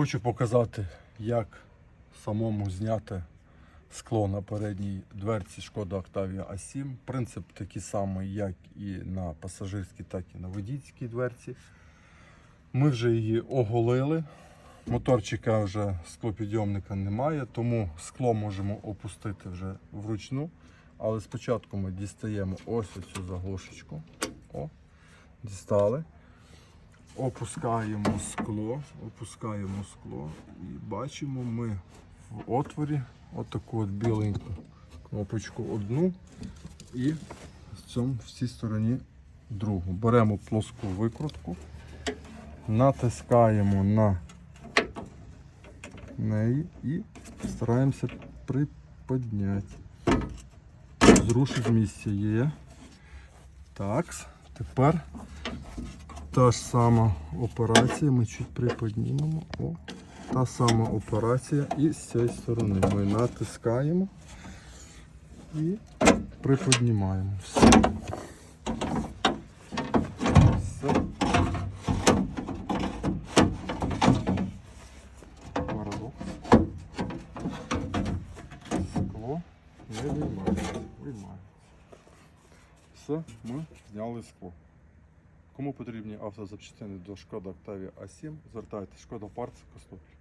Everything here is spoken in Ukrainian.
Хочу показати, як самому зняти скло на передній дверці Шкода Octavia A7. Принцип такий самий, як і на пасажирській, так і на водійській дверці. Ми вже її оголили. Моторчика вже склопідйомника немає, тому скло можемо опустити вже вручну. Але спочатку ми дістаємо ось цю заглушечку. О, дістали. Опускаємо скло, опускаємо скло і бачимо ми в отворі отаку от біленьку кнопочку одну і в цьому в стороні другу. Беремо плоску викрутку, натискаємо на неї і стараємося приподняти. Зрушить з місця є. Так, тепер та ж сама операція, ми чуть приподнімемо. О, та сама операція і з цієї сторони ми натискаємо і приподнімаємо. Все. Все. Скло виймається. Виймається. Все, ми зняли скло. Кому потрібні автозапчастини до Шкода Octavia A7, звертайте Шкода Парц Костопль.